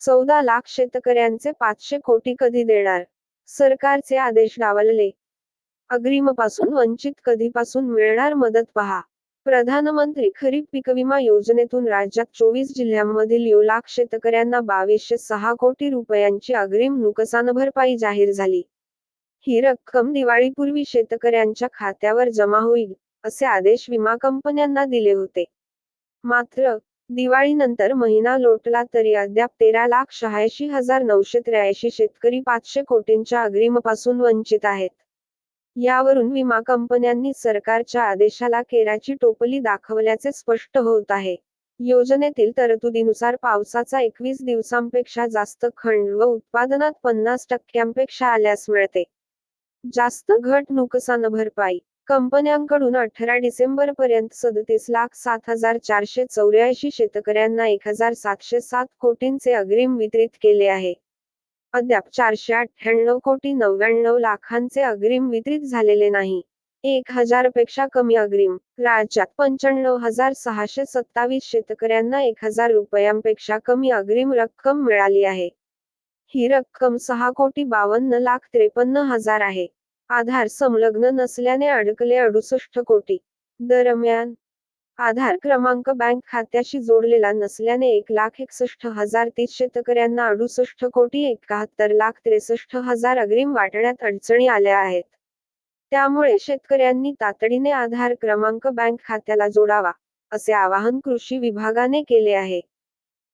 चौदा लाख शेतकऱ्यांचे पाचशे कोटी कधी देणार? सरकारचे आदेश डावलले अग्रिमपासून वंचित कधीपासून मिळणार मदत पहा. प्रधानमंत्री खरीप पीक विमा योजनेतून राज्यात चोवीस जिल्ह्यांमधील येऊ लाख शेतकऱ्यांना बावीसशे सहा कोटी रुपयांची अग्रिम नुकसान भरपाई जाहीर झाली. ही रक्कम दिवाळीपूर्वी शेतकऱ्यांच्या खात्यावर जमा होईल असे आदेश विमा कंपन्यांना दिले होते. मात्र दिवाळीनंतर महिना लोटला तरी अद्याप तेरा लाख शहाऐंशी हजार नऊशे त्र्याऐंशी शेतकरी पाचशे कोटींच्या अग्रिमपासून वंचित आहेत. यावरून विमा कंपन्यांनी सरकारच्या आदेशाला केराची टोपली दाखवल्याचे स्पष्ट होत आहे. योजनेतील तरतुदीनुसार पावसाचा एकवीस दिवसांपेक्षा जास्त खंड व उत्पादनात पन्नास टक्क्यांपेक्षा आल्यास मिळते. जास्त घट नुकसान भरपाई कंपन्यांकडून अठरा डिसेंबर पर्यंत सदतीस लाख सात हजार चारशे चौऱ्याऐंशी शेतकऱ्यांना एक हजार सातशे सात कोटींचे अग्रिम वितरित केले आहे. अद्याप चारशे अठ्ठ्याण्णव कोटी नव्याण्णव लाखांचे अग्रिम वितरित झालेले नाही. एक हजारपेक्षा कमी अग्रिम. राज्यात पंच्याण्णव हजार सहाशे सत्तावीस शेतकऱ्यांना एक हजार रुपयांपेक्षा कमी अग्रिम रक्कम मिळाली आहे. ही रक्कम सहा कोटी बावन्न लाख त्रेपन्न हजार आहे. आधार संलग्न नसल्याने अडकले अडुसष्ट कोटी. दरम्यान आधार क्रमांक बँक खात्याशी जोडलेला नसल्याने एक लाख एकसष्ट हजार तीस शेतकऱ्यांना अडुसष्ट कोटी एकाहत्तर लाख त्रेसष्ट हजार अग्रिम वाटण्यात अडचणी आल्या आहेत. त्यामुळे शेतकऱ्यांनी तातडीने आधार क्रमांक बँक खात्याला जोडावा असे आवाहन कृषी विभागाने केले आहे.